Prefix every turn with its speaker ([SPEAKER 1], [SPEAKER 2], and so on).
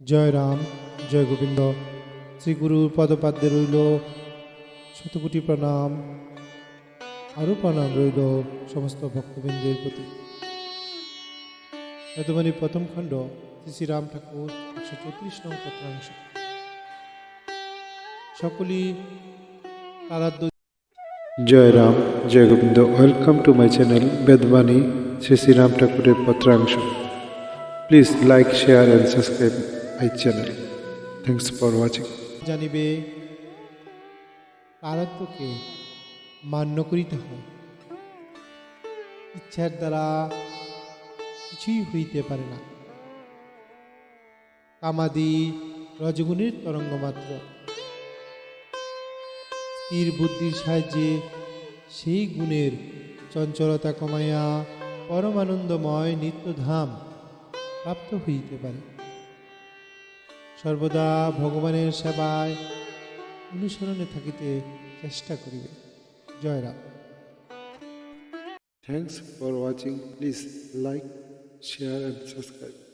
[SPEAKER 1] জয় রাম, জয় গোবিন্দ। শ্রীগুরুর পদপাদ্যে রইল। শতকোটি প্রণাম। আরও প্রণাম রইল সমস্ত ভক্তবৃন্দের প্রতি। বেদবাণী প্রথম খণ্ড, শ্রী শ্রী রাম ঠাকুর, একশো চৌত্রিশ নং পত্রাংশ। সকলেই আরাধ্য
[SPEAKER 2] জয় রাম, জয় Gobinda. Welcome to my channel Vedbani Shri Shriram ঠাকুরের পত্রাংশ। Please like share and subscribe my channel thanks for watching
[SPEAKER 1] জানিবে প্রারব্ধকে মান্য করিতে হয়। ইচ্ছার দ্বারা কিছুই হইতে পারে না। কামাদি রজগুণের তরঙ্গ মাত্র। স্থির বুদ্ধির সাহায্যে সেই গুণের চঞ্চলতা কমাইয়া পরমানন্দময় নিত্যধাম প্রাপ্ত হইতে পারে। সর্বদা ভগবানের সেবায় অনুসরণে থাকিতে চেষ্টা করিবে। Jairam
[SPEAKER 2] thanks for watching please like share and subscribe